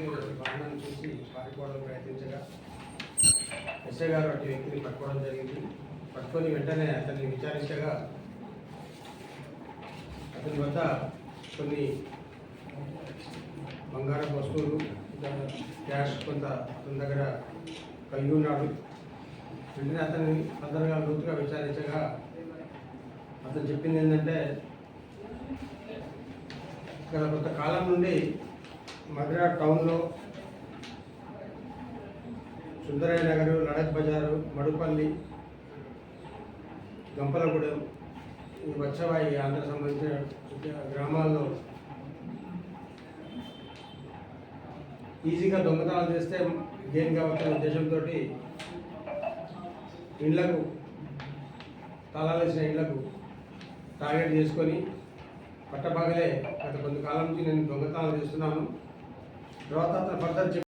చూసి వాహనాన్ని చూసి పారిపోవడం ప్రయత్నించగా ఎస్ఐ గారు అటు వ్యక్తిని పట్టుకోవడం జరిగింది. పట్టుకొని వెంటనే అతన్ని విచారించగా అతని వద్ద కొన్ని బంగారం వస్తువులు క్యాష్ కొంత అతని దగ్గర కలిగి ఉన్నాడు. వెంటనే అతన్ని తొందరగా లోతుగా విచారించగా అతను చెప్పింది ఏంటంటే గత కొంతకాలం నుండి మధుర టౌన్లో సుందరయ్య నగరు లడక్ బజారు మడుపల్లి గంపలగూడెం ఈ వచ్చవాయి ఆంధ్ర సంబంధించిన గ్రామాల్లో ఈజీగా దొంగతనాలు చేస్తే గేమ్ కావచ్చు ఉద్దేశంతో ఇండ్లకు తాళాలు వేసిన ఇండ్లకు టార్గెట్ చేసుకొని పట్టపగలే గత కొంతకాలం నుంచి నేను దొంగతనాలు చేస్తున్నాను. తర్వాత అతను ఫర్దర్